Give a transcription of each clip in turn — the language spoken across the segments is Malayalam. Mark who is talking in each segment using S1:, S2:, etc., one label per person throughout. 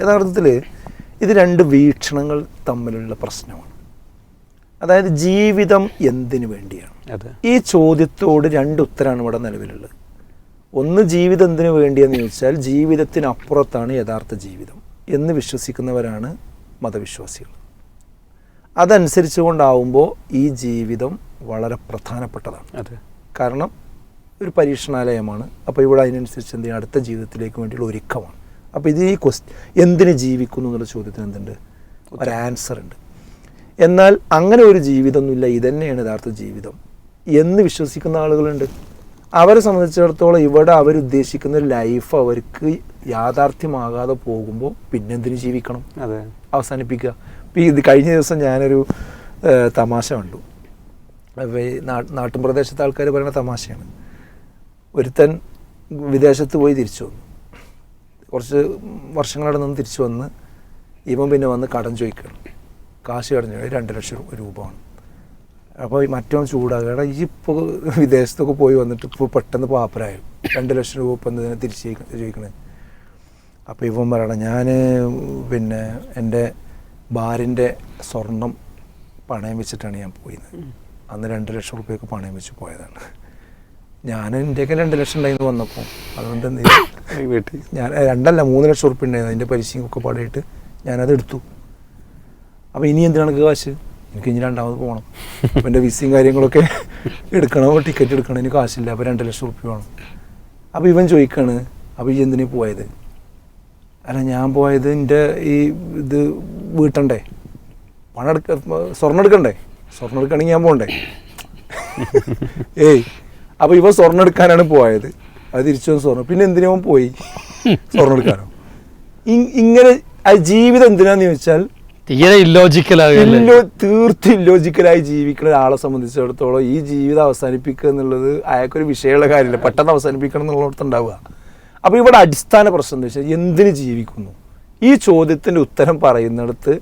S1: യഥാർത്ഥത്തിൽ ഇത് രണ്ട് വീക്ഷണങ്ങൾ തമ്മിലുള്ള പ്രശ്നമാണ്. അതായത് ജീവിതം എന്തിനു വേണ്ടിയാണ്? ഈ ചോദ്യത്തോട് രണ്ട് ഉത്തരമാണ് ഇവിടെ നിലവിലുള്ളത്. ഒന്ന് ജീവിതം എന്തിനു വേണ്ടിയെന്ന് ചോദിച്ചാൽ ജീവിതത്തിനപ്പുറത്താണ് യഥാർത്ഥ ജീവിതം എന്ന് വിശ്വസിക്കുന്നവരാണ് മതവിശ്വാസികൾ. അതനുസരിച്ച് കൊണ്ടാവുമ്പോൾ ഈ ജീവിതം വളരെ പ്രധാനപ്പെട്ടതാണ്. കാരണം ഒരു പരീക്ഷണാലയമാണ്. അപ്പോൾ ഇവിടെ അതിനനുസരിച്ച് എന്ത് ചെയ്യും അടുത്ത ജീവിതത്തിലേക്ക് വേണ്ടിയുള്ള ഒരുക്കമാണ്. അപ്പോൾ ഇത് ഈ ക്വസ്റ്റ് എന്തിന് ജീവിക്കുന്നു എന്നുള്ള ചോദ്യത്തിന് എന്തുണ്ട്? ഒരു ആൻസർ ഉണ്ട്. എന്നാൽ അങ്ങനെ ഒരു ജീവിതമൊന്നുമില്ല. ഇതന്നെയാണ് യഥാർത്ഥ ജീവിതം. എന്ന് വിശ്വസിക്കുന്ന ആളുകളുണ്ട്. അവരെ സംബന്ധിച്ചിടത്തോളം ഇവിടെ അവരുദ്ദേശിക്കുന്ന ലൈഫ് അവർക്ക് യാഥാർത്ഥ്യമാകാതെ പോകുമ്പോൾ പിന്നെ പിന്നെന്തിനു ജീവിക്കണം?
S2: അതെ.
S1: അവസാനിപ്പിക്കുക. ഇപ്പോൾ ഇത് കഴിഞ്ഞ ദിവസം ഞാനൊരു തമാശ കണ്ടു. നാട്ടിൻ പ്രദേശത്തെ ആൾക്കാർ പറയുന്ന തമാശയാണ്. ഒരുത്തൻ വിദേശത്ത് പോയി തിരിച്ചു വന്നു. കുറച്ച് വർഷങ്ങളവിടെ നിന്ന് തിരിച്ചു വന്ന് ഇവൻ പിന്നെ വന്ന് കടം ചോദിക്കണം കാശ് ചോദിക്കും. രണ്ട് ലക്ഷം രൂപമാണ്. അപ്പോൾ മറ്റവൻ ചൂടാകട ഈ ഇപ്പോൾ വിദേശത്തൊക്കെ പോയി വന്നിട്ട് ഇപ്പോൾ പെട്ടെന്ന് പാപ്പരായും. രണ്ട് ലക്ഷം രൂപ ഇപ്പം എന്തിനാ തിരിച്ച് ചോദിക്കണേ. അപ്പോൾ ഇവൻ പറയണം ഞാൻ പിന്നെ എന്റെ ഭാര്യന്റെ സ്വർണം പണയം വെച്ചിട്ടാണ് ഞാൻ പോയത് അന്ന് രണ്ട് ലക്ഷം റുപ്യക്ക് പണയം വെച്ച് പോയതാണ്. ഞാൻ എന്റെയൊക്കെ രണ്ട് ലക്ഷം ഉണ്ടായിരുന്നു വന്നപ്പോൾ. അതുകൊണ്ട്?
S2: വീട്ടിൽ.
S1: ഞാൻ രണ്ടല്ല മൂന്ന് ലക്ഷം ഉറുപ്പ് ഉണ്ടായിരുന്നു. അതിന്റെ പലിശയും ഒക്കെ പാടിയിട്ട് ഞാനത് എടുത്തു. അപ്പോൾ ഇനി എന്തിനാണ് കാശ്? എനിക്ക് ഇനി രണ്ടാമത് പോകണം അപ്പം എന്റെ വിസയും കാര്യങ്ങളൊക്കെ എടുക്കണോ. ടിക്കറ്റ് എടുക്കണം. എനിക്ക് കാശില്ല. അപ്പോൾ രണ്ട് ലക്ഷം ഉറുപ്പ് വേണം. അപ്പോൾ ഇവൻ ചോദിക്കാണ് അപ്പോൾ ഈ എന്തിനു പോയത്? അല്ല ഞാൻ പോയത് എന്റെ ഈ ഇത് വീട്ടണ്ടേ. പണം എടുക്ക സ്വർണം എടുക്കണ്ടേ? സ്വർണം എടുക്കണമെങ്കിൽ ഞാൻ പോകണ്ടേ ഏയ് അപ്പോൾ ഇവ സ്വർണം എടുക്കാനാണ് പോയത്. അത് തിരിച്ചു വന്ന് സ്വർണം. പിന്നെ എന്തിനാ പോയി? സ്വർണം എടുക്കാനോ? ഇങ്ങനെ ജീവിതം എന്തിനാന്ന് ചോദിച്ചാൽ
S3: തീരെ
S1: തീർത്തും ഇല്ലോജിക്കലായി ജീവിക്കുന്ന ഒരാളെ സംബന്ധിച്ചിടത്തോളം ഈ ജീവിതം അവസാനിപ്പിക്കുക എന്നുള്ളത് അയാൾക്കൊരു വിഷയമുള്ള കാര്യമില്ല. പെട്ടെന്ന് അവസാനിപ്പിക്കണം എന്നുള്ളിടത്ത് ഉണ്ടാവുക. അപ്പോൾ ഇവിടെ അടിസ്ഥാന പ്രശ്നം എന്താ വെച്ചാൽ എന്തിന് ജീവിക്കുന്നു? ഈ ചോദ്യത്തിന്റെ ഉത്തരം പറയുന്നിടത്ത്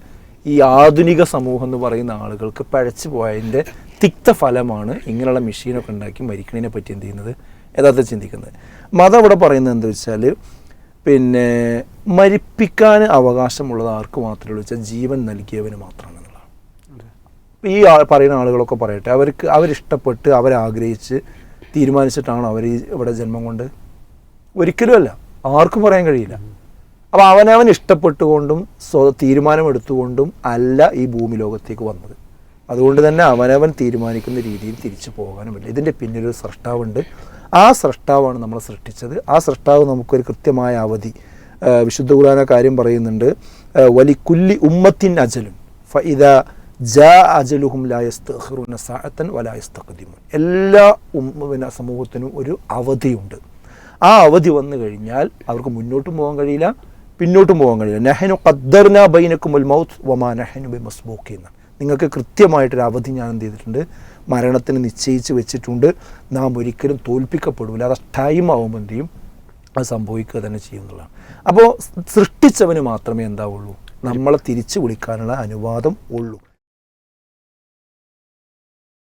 S1: ഈ ആധുനിക സമൂഹം എന്ന് പറയുന്ന ആളുകൾക്ക് പഴച്ചു പോയതിന്റെ തിക്ത ഫലമാണ് ഇങ്ങനെയുള്ള മെഷീനൊക്കെ ഉണ്ടാക്കി മരിക്കണതിനെ പറ്റി എന്ത് ചെയ്യുന്നത്? യഥാർത്ഥത്തിൽ ചിന്തിക്കുന്നത്. മതം ഇവിടെ പറയുന്നത് എന്താ വെച്ചാൽ പിന്നെ മരിപ്പിക്കാൻ അവകാശമുള്ളത് ആർക്ക് മാത്രമേ ഉള്ളൂ? വെച്ചാൽ ജീവൻ നൽകിയവന് മാത്രമാണ് ഈ പറയുന്ന ആളുകളൊക്കെ പറയട്ടെ അവർക്ക് അവരിഷ്ടപ്പെട്ട് അവരാഗ്രഹിച്ച് തീരുമാനിച്ചിട്ടാണ് അവർ ഇവിടെ ജന്മം കൊണ്ട്? ഒരിക്കലുമല്ല. ആർക്കും പറയാൻ കഴിയില്ല. അപ്പോൾ അവനവൻ ഇഷ്ടപ്പെട്ടുകൊണ്ടും സ്വ തീരുമാനമെടുത്തുകൊണ്ടും അല്ല ഈ ഭൂമി ലോകത്തേക്ക് വന്നത്. അതുകൊണ്ട് തന്നെ അവനവൻ തീരുമാനിക്കുന്ന രീതിയിൽ തിരിച്ചു പോകാനുമില്ല. ഇതിന്റെ പിന്നിലൊരു സ്രഷ്ടാവുണ്ട്. ആ സൃഷ്ടാവാണ് നമ്മൾ സൃഷ്ടിച്ചത്. ആ സൃഷ്ടാവ് നമുക്കൊരു കൃത്യമായ അവധി. വിശുദ്ധ ഖുർആന കാര്യം പറയുന്നുണ്ട്. വലി കുല്ലി ഉമ്മത്തിൻ അജലുൻ. ഫഇദ ജാ അജലുഹും സാഅത്തൻ വലായസ്തഖദിമുൻ എല്ലാ ഉമ്മ പിന്നെ സമൂഹത്തിനും ഒരു അവധിയുണ്ട്. ആ അവധി വന്നു കഴിഞ്ഞാൽ അവർക്ക് മുന്നോട്ടും പോകാൻ കഴിയില്ല പിന്നോട്ടും പോകാൻ കഴിയില്ല. നെഹനു ഖദ്ദർന ബൈനക്കുമുൽ മൗത്ത് വമാ നെഹനു ബി മസ്ബൂക്കി നിങ്ങൾക്ക് കൃത്യമായിട്ടൊരു അവധി ഞാൻ എന്ത് ചെയ്തിട്ടുണ്ട്? മരണത്തിന് നിശ്ചയിച്ച് വെച്ചിട്ടുണ്ട്. നാം ഒരിക്കലും തോൽപ്പിക്കപ്പെടില്ല അത് ടൈം ആവുമ്പോൾ എന്ത് ചെയ്യും? അത് സംഭവിക്കുക തന്നെ ചെയ്യുന്നതാണ് അപ്പോൾ സൃഷ്ടിച്ചവന് മാത്രമേ എന്താവുള്ളൂ. നമ്മളെ തിരിച്ചു വിളിക്കാനുള്ള അനുവാദം ഉള്ളൂ.